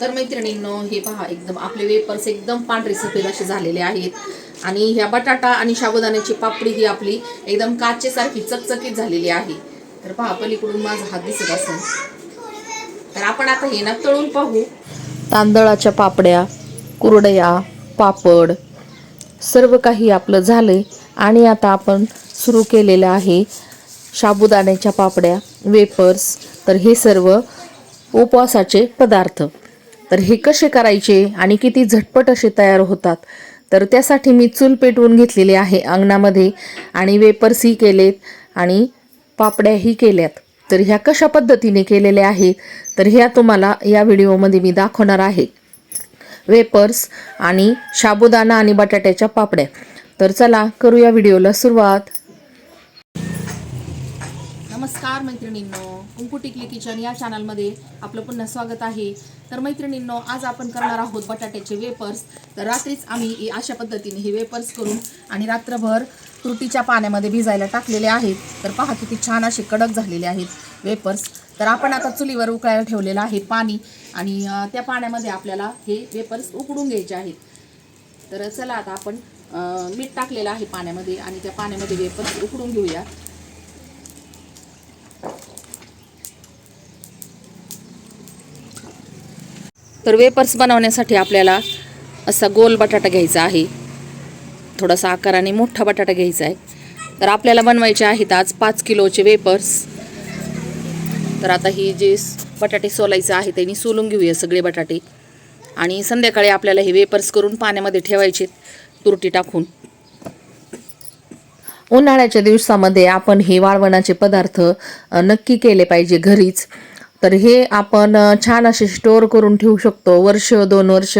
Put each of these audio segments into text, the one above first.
तर मैत्रिणींनो हे पहा एकदम आपले वेपर्स एकदम पांढरे सफेद असे झालेले आहेत. आणि ह्या बटाटा आणि शाबुदाण्याची पापडी ही आपली एकदम काचेसारखी चकचकीत झालेली आहे. तर पहा पलीकडून माझा हात दिसत असेल. तर आपण आता हे ना तळून पाहू. तांदळाच्या पापड्या कुरडया पापड सर्व काही आपलं झालं आणि आता आपण सुरू केलेलं आहे साबुदाण्याच्या पापड्या वेपर्स. तर हे सर्व उपवासाचे पदार्थ. तर हे कसे करायचे आणि किती झटपट असे तयार होतात? तर त्यासाठी मी चूल पेटवून घेतलेली आहे अंगणामध्ये आणि वेपर्सही केलेत आणि पापड्याही केल्यात. तर ह्या कशा पद्धतीने केलेल्या आहेत? तर ह्या तुम्हाला या व्हिडिओमध्ये मी दाखवणार आहे. वेपर्स आणि साबुदाणा आणि बटाट्याच्या पापड्या. तर चला करूया व्हिडिओला सुरुवात. नमस्कार मैत्रिणींनो. कुंकू टिकली किचन या चॅनलमध्ये आपलं पुन्हा स्वागत आहे. तर मैत्रिणींनो आज आपण करणार आहोत बटाट्याचे वेपर्स तर रात्रीच आम्ही अशा पद्धतीने हे वेपर्स करून आणि रात्रभर तुरटीच्या पाण्यामध्ये भिजायला टाकलेले आहेत. तर पहा किती छान असे कडक झालेले आहेत वेपर्स तर आपण आता चुलीवर उकळायला ठेवलेलं आहे पाणी आणि त्या पाण्यामध्ये आपल्याला हे वेपर्स उकडून घ्यायचे आहेत. तर चला आता आपण मीठ टाकलेलं आहे पाण्यामध्ये आणि त्या पाण्यामध्ये वेपर्स उकडून घेऊया. तर वेपर्स बनवण्यासाठी आपल्याला असा गोल बटाटा घ्यायचा आहे. थोडासा आकाराने मोठा बटाटा घ्यायचा आहे. तर आपल्याला बनवायचे आहेत आज पाच किलोचे वेपर्स. तर आता ही जे बटाटे सोलायचं आहे त्यांनी सोलून घेऊया सगळे बटाटे. आणि संध्याकाळी आपल्याला हे वेपर्स करून पाण्यामध्ये ठेवायचे तुरटी टाकून. उन्हाळ्याच्या दिवसामध्ये आपण हे वाळवणाचे पदार्थ नक्की केले पाहिजे घरीच. तर हे आपण छान असे स्टोअर करून ठेवू शकतो. वर्ष दोन वर्ष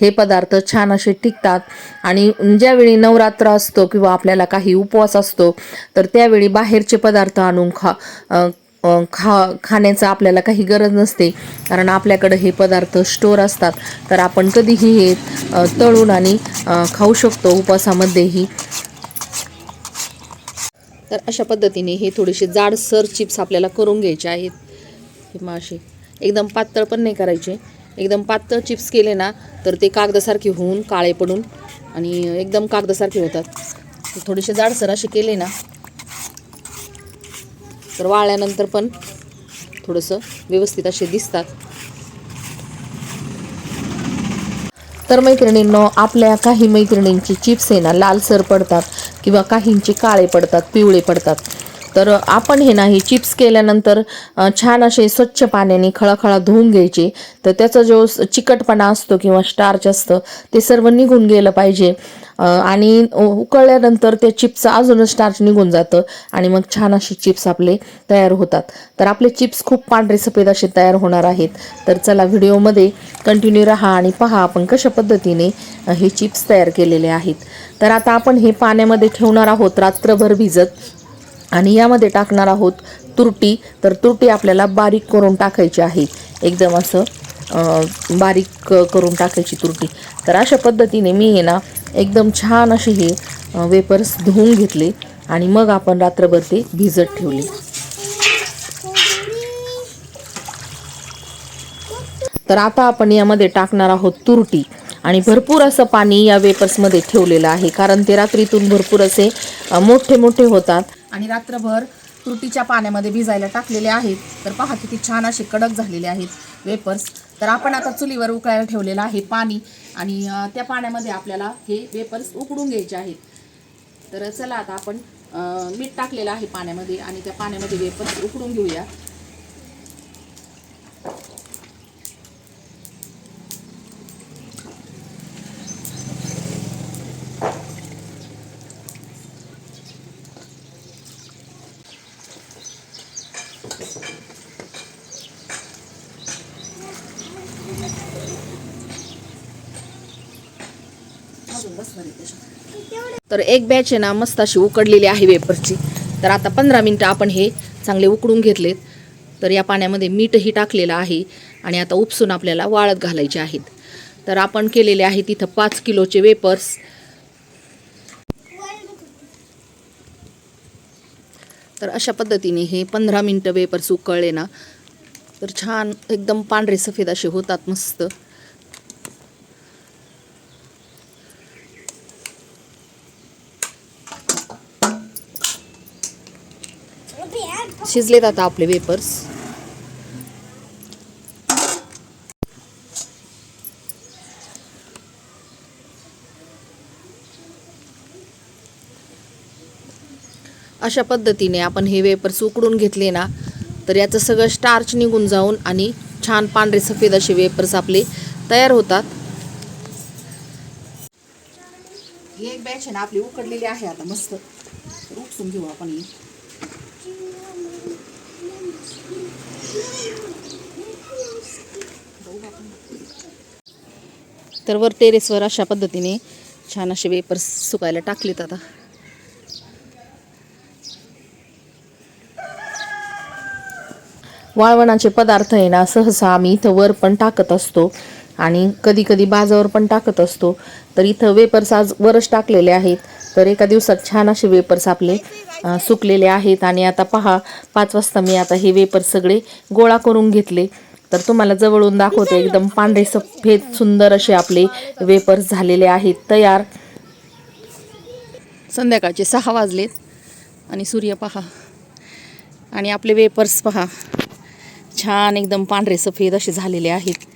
हे पदार्थ छान असे टिकतात. आणि ज्यावेळी नवरात्र असतो किंवा आपल्याला काही उपवास असतो तर त्यावेळी बाहेरचे पदार्थ आणून खा खा खाण्याचं आपल्याला काही गरज नसते. कारण आपल्याकडं हे पदार्थ स्टोअर असतात. तर आपण कधीही हे तळून आणि खाऊ शकतो उपवासामध्येही. तर अशा पद्धतीने हे थोडेसे जाडसर चिप्स आपल्याला करून घ्यायचे आहेत. हे मासे एकदम पातळ पण नाही करायचे. एकदम पातळ चिप्स केले ना तर ते कागदासारखे होऊन काळे पडून आणि एकदम कागदासारखे होतात. थोडेसे जाडसर असे केले ना तर वाळल्यानंतर पण थोडंसं व्यवस्थित असे दिसतात. तर मैत्रिणींनो आपल्या काही मैत्रिणींची चिप्स आहे ना लालसर पडतात किंवा काहींचे काळे पडतात पिवळे पडतात. तर आपण हे नाही चिप्स केल्यानंतर छान असे स्वच्छ पाण्याने खळाखळा धुवून घ्यायचे. तर त्याचा जो स- चिकटपणा असतो किंवा स्टार्च असतं ते सर्व निघून गेलं पाहिजे. आणि उकळल्यानंतर त्या चिप्सचं अजूनच स्टार्च निघून जातं आणि मग छान असे चिप्स आपले तयार होतात. तर आपले चिप्स खूप पांढरे सफेद असे तयार होणार आहेत. तर चला व्हिडिओमध्ये कंटिन्यू राहा आणि पहा आपण कशा पद्धतीने हे चिप्स तयार केलेले आहेत. तर आता आपण हे पाण्यामध्ये ठेवणार आहोत रात्रभर भिजत. आणि यामध्ये टाकणार आहोत तुरटी. तर तुरटी आपल्याला बारीक करून टाकायची आहे. एकदम असं बारीक करून टाकायची तुरटी. तर अशा पद्धतीने मी हे ना एकदम छान असे हे वेपर्स धुवून घेतले आणि मग आपण रात्रभर ते भिजत ठेवले. तर आता आपण यामध्ये टाकणार आहोत तुरटी. आणि भरपूर असं पाणी या वेपर्समध्ये ठेवलेलं आहे कारण ते रात्रीतून भरपूर असे मोठे मोठे होतात. आणि रात्रभर तुरटीच्या पाण्यामध्ये भिजायला टाकलेले आहेत. तर पहा किती छान असे कडक झालेले आहेत वेपर्स तर आपण आता चुलीवर उकळायला ठेवलेलं आहे पाणी. आणि त्या पाण्यामध्ये आपल्याला हे वेपर्स उकडून घ्यायचे आहेत. तर चला आता आपण मीठ टाकलेलं आहे पाण्यामध्ये आणि त्या पाण्यामध्ये वेपर्स उकडून घेऊया. तर एक बॅच आहे ना मस्त अशी उकडलेली आहे वेपरची तर आता पंधरा मिनटं आपण हे चांगले उकडून घेतलेत. तर या पाण्यामध्ये मीठही टाकलेलं आहे आणि आता उपसून आपल्याला वाळत घालायचे आहेत. तर आपण केलेले आहे तिथं पाच किलोचे वेपर्स तर अशा पद्धतीने हे पंधरा मिनटं वेपर्स उकळले ना तर छान एकदम पांढरे सफेद असे होतात मस्त. शिजलेत आता आपले वेपर्स. अशा पद्धतीने आपण हे वेपर्स उकडून घेतले ना तर याचं सगळं स्टार्च निघून जाऊन आणि छान पांढरे सफेद असे वेपर्स आपले तयार होतात. ही एक बॅच आहे ना आपली उकडलेली आहे आता मस्त. उपसून घेऊ आपण तर वर टेरेसवर अशा पद्धतीने छान असे वेपर्स सुकायला टाकलेत आता. वाळवणाचे पदार्थ आहे ना सहसा आम्ही इथं वर पण टाकत असतो. आणि कधी कधी बाजावर पण टाकत असतो. तर इथं वेपर्स आज वरच टाकलेले आहेत. तर एका दिवसात छान असे वेपर्स आपले सुकलेले आहेत. आणि आता पहा पाच वाजता मी आता हे वेपर्स सगळे गोळा करून घेतले. तर तुम्हाला जवळून दाखवते एकदम पांढरे सफेद सुंदर असे आपले वेपर्स झालेले आहेत. तयार. संध्याकाळचे सहा वाजलेत. आणि सूर्य पहा. आणि आपले वेपर्स पहा. छान एकदम पांढरे सफेद असे झालेले आहेत.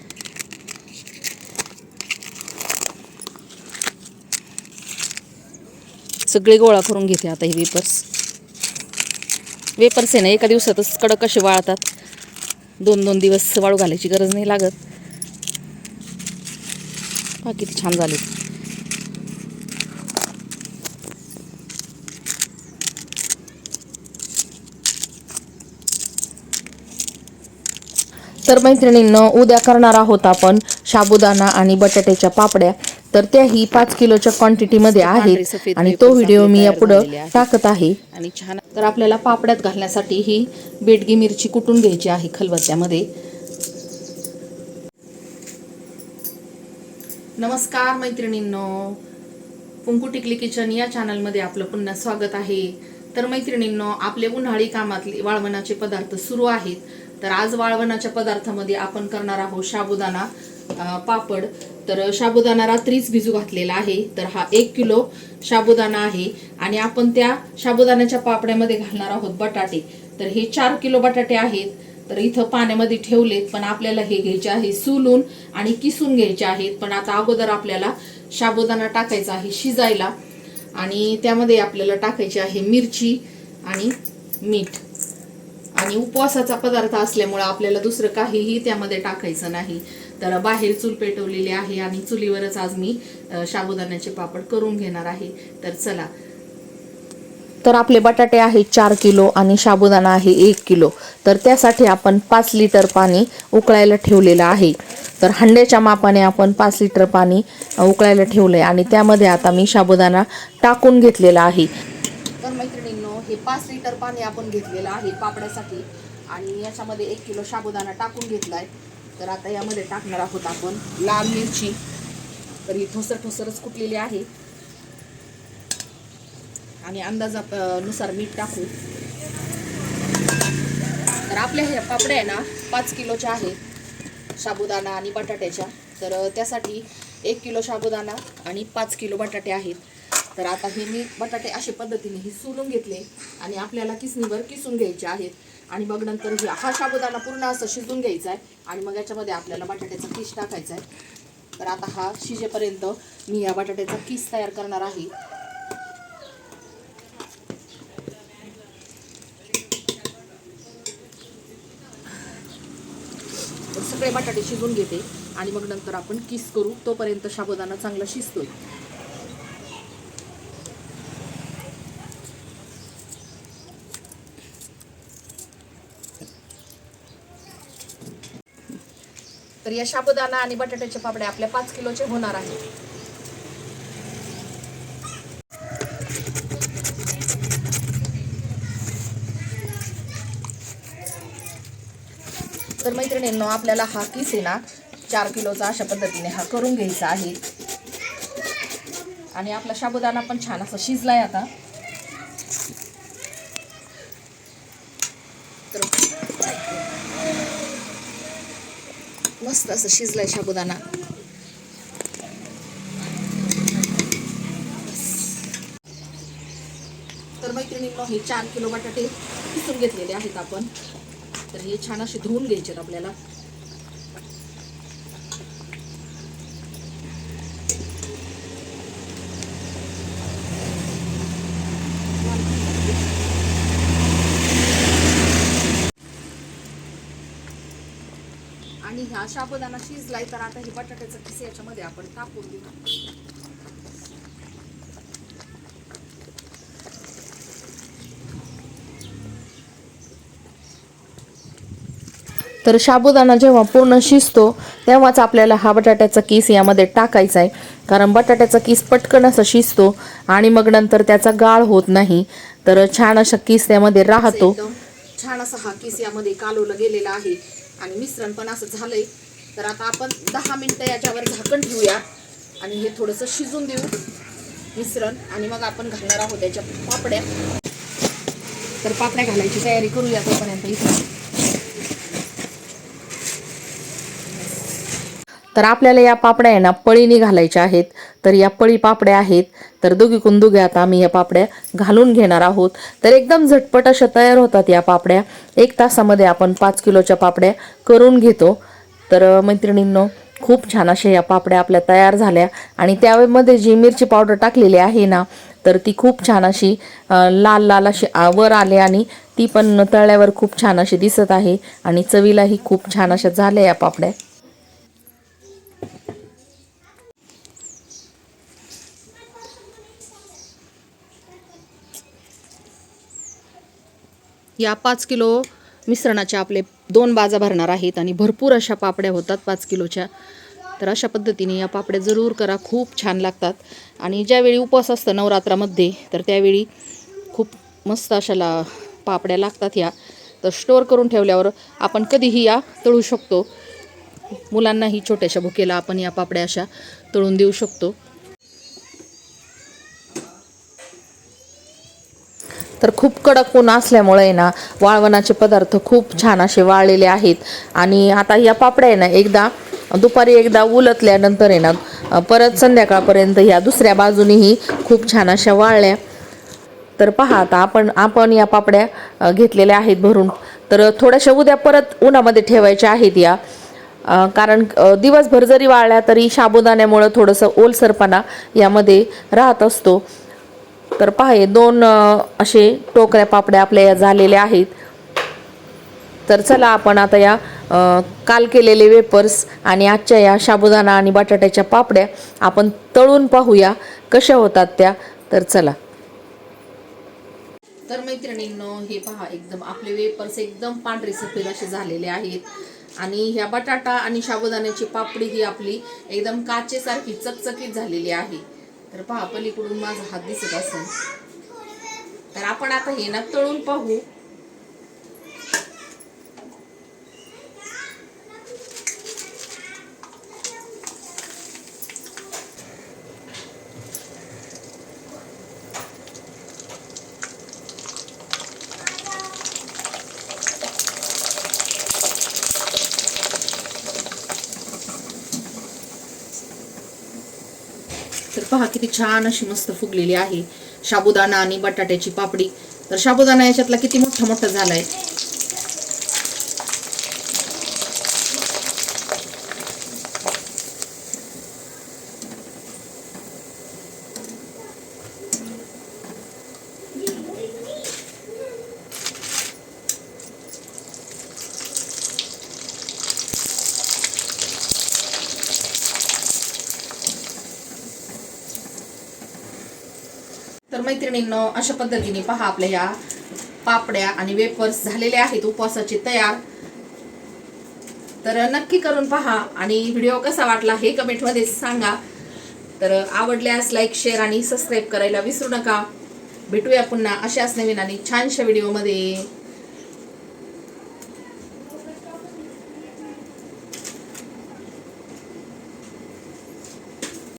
सगळे गोळा करून घेते आता हे वेपर्स. वेपर्स आहे ना एका दिवसातच कडक असे वाळतात. दोन दोन दिवस वाळू घालायची गरज नाही लागत. हा किती छान झाले. तर मैत्रिणींना उद्या करणार आहोत आपण साबुदाणा आणि बटाट्याच्या पापड्या. तर त्याही पाच किलोच्या क्वांटिटीमध्ये आहेत आणि तो व्हिडिओ मी यापुढं टाकत आहे. आणि छान तर आपल्याला पापड्यात घालण्यासाठी ही बेडगी मिरची कुटून घ्यायची आहे खलबत्त्यामध्ये? नमस्कार मैत्रिणींनो. कुंकू टिकली किचन या चॅनलमध्ये आपलं पुन्हा स्वागत आहे. तर मैत्रिणींनो आपले उन्हाळी कामातले वाळवणाचे पदार्थ सुरू आहेत. तर आज वाळवणाच्या पदार्थामध्ये आपण करणार आहोत साबुदाणा. अं, पापड. तर साबुदाणा रात्रीच भिजू घातलेला आहे. तर हा एक किलो साबुदाणा आहे. आणि आपण त्या साबुदाण्याच्या पापड्यामध्ये घालणार आहोत बटाटे. तर हे चार किलो बटाटे आहेत. तर इथं पाण्यामध्ये ठेवलेत पण आपल्याला हे घ्यायचे आहे सुलून आणि किसून घ्यायचे आहेत. पण आता अगोदर आपल्याला साबुदाणा टाकायचा आहे शिजायला. आणि त्यामध्ये आपल्याला टाकायची आहे मिरची आणि मीठ. आणि उपवासाचा पदार्थ असल्यामुळे आपल्याला दुसरं काहीही त्यामध्ये टाकायचं नाही. तर बाहेर चूल पेटवलेली आहे आणि चुलीवरच आज मी साबुदाण्याचे पापड करून घेणार आहे. तर चला. तर आपले बटाटे आहेत चार किलो आणि साबुदाणा आहे एक किलो. तर त्यासाठी आपण पाच लिटर पाणी उकळायला ठेवलेलं आहे. तर हंड्याच्या मापाने आपण पाच लिटर पाणी उकळायला ठेवलंय आणि त्यामध्ये आता मी साबुदाणा टाकून घेतलेला आहे. तर मैत्रिणींनो हे पाच लिटर पाणी आपण घेतलेलं आहे पापड्यासाठी आणि याच्यामध्ये एक किलो साबुदाणा टाकून घेतलाय. तर आता यामध्ये टाकणार आहोत आपण लाल मिरची. तर ही ठोसर ठोसरच कुटलेली आहे. आणि अंदाजानुसार मीठ टाकू. तर आपल्या ह्या पापड्या आहे ना पाच किलोच्या आहेत. साबुदाणा आणि बटाट्याच्या. तर त्यासाठी एक किलो साबुदाणा आणि पाच किलो बटाटे आहेत. तर आता हे मी बटाटे अशा पद्धतीने हे सोलून घेतले आणि आपल्याला किसणीवर किसून घ्यायचे आहेत. आणि मग नंतर ही हा साबुदाणा पूर्ण असं शिजून घ्यायचा आहे. आणि मग याच्यामध्ये आपल्याला बटाट्याचा किस टाकायचा आहे. तर आता हा शिजेपर्यंत मी या बटाट्याचा किस तयार करणार आहे. तर सगळे बटाटे शिजून घेते. आणि मग नंतर आपण किस करू तोपर्यंत साबुदाणा चांगला शिजतोय. या साबुदाणा आणि बटाट्याचे पापडे आपल्या पाच किलोचे होणार आहेत. तर मैत्रिणींनो आपल्याला हा किस आहे ना चार किलोचा अशा पद्धतीने हा करून घ्यायचा आहे. आणि आपला साबुदाणा पण छान असा शिजलाय आता तर मस्त असं शिजलाय साबुदाणा तर मैत्रिणींनो हे चार किलो बटाटे किसून घेतलेले आहेत आपण. तर हे छान असे धुवून घ्यायचे आपल्याला आणि ह्या साबुदाणा शिजलाय तर आता हे बटाट्याचं किस याच्यामध्ये आपण टाकून देऊ. तर साबुदाणा जेव्हा पूर्ण शिजतो तेव्हाच आपल्याला हा बटाट्याचा किस यामध्ये टाकायचा आहे. कारण बटाट्याचा किस पटकन असा शिजतो आणि मग नंतर त्याचा गाळ होत नाही. तर छान असा किस त्यामध्ये राहतो. छान असा हा किस यामध्ये कालवला गेलेला आहे. आणि मिश्रण पण असं झालं आहे तर आता आपण दहा मिनटं याच्यावर झाकण ठेवूया. आणि हे थोडंसं शिजून देऊ मिश्रण. आणि मग आपण घालणार आहोत त्याच्या पापड्या. तर पापड्या घालायची तयारी करूया तोपर्यंत इथे. तर आपल्याला या पापड्या आहे ना पळीने घालायच्या आहेत. तर या पळी पापड्या आहेत. तर दोघीकून दोघे आता आम्ही या पापड्या घालून घेणार आहोत. तर एकदम झटपट अशा तयार होतात या पापड्या. एक तासामध्ये आपण पाच किलोच्या पापड्या करून घेतो. तर मैत्रिणींनो खूप छान अशा या पापड्या आपल्या तयार झाल्या. आणि त्यामध्ये जी मिरची पावडर टाकलेली आहे ना तर ती खूप छान अशी लाल लाल अशी वर आले आणि ती पण तळल्यावर खूप छान अशी दिसत आहे. आणि चवीलाही खूप छान अशा झाल्या या पापड्या. या पाच किलो मिश्रणाच्या आपले दोन बाजा भरणार आहेत आणि भरपूर अशा पापड्या होतात पाच किलोच्या. तर अशा पद्धतीने या पापड्या जरूर करा खूप छान लागतात. आणि ज्यावेळी उपवास असतं नवरात्रामध्ये तर त्यावेळी खूप मस्त अशाला पापड्या लागतात या. तर स्टोअर करून ठेवल्यावर आपण कधीही या तळू शकतो. मुलांनाही छोट्याशा भुकेला आपण या पापड्या अशा तळून देऊ शकतो. तर खूप कडक ऊन असल्यामुळे ना वाळवणाचे पदार्थ खूप छान असे वाळलेले आहेत. आणि आता या पापड्या आहे ना एकदा दुपारी एकदा उलटल्यानंतर आहे ना परत संध्याकाळपर्यंत ह्या दुसऱ्या बाजूनेही खूप छान अशा वाळल्या. तर पहा आता आपण आपण या पापड्या घेतलेल्या आहेत भरून. तर थोड्याशा उद्या परत उन्हामध्ये ठेवायच्या आहेत या. कारण दिवसभर जरी वाळल्या तरी साबुदाण्यामुळं थोडंसं ओलसरपणा यामध्ये राहत असतो. तर पहा हे दोन असे टोकऱ्या पापड्या आपल्या या झालेल्या आहेत. तर चला आपण आता या काल केलेले वेपर्स आणि आजच्या या साबुदाणा आणि बटाट्याच्या पापड्या आपण तळून पाहूया कशा होतात त्या. तर चला. तर मैत्रिणींनो हे पहा एकदम आपले वेपर्स एकदम पांढरे सफेद असे झालेले आहेत. आणि ह्या बटाटा आणि साबुदाण्याची पापडी ही आपली एकदम काचेसारखी चकचकीत झालेली आहे. तर पहा पलीकडून माझा हात दिसत असेल. तर आपण आता हे ना तळून पाहू तर पहा किती छान अशी मस्त फुगलेली आहे. साबुदाणा आणि बटाट्याची पापडी. तर साबुदाणा याच्यातला किती मोठा मोठा झालाय. तर मैत्रिणींनो अशा पद्धतीने पहा आपल्या ह्या पापड्या आणि वेपर्स झालेले आहेत उपवासाचे तयार. तर नक्की करून पहा आणि व्हिडिओ कसा वाटला हे कमेंटमध्ये सांगा. तर आवडल्यास लाईक शेअर आणि सबस्क्राईब करायला विसरू नका. भेटूया पुन्हा अशाच नवीन आणि छानशा व्हिडिओमध्ये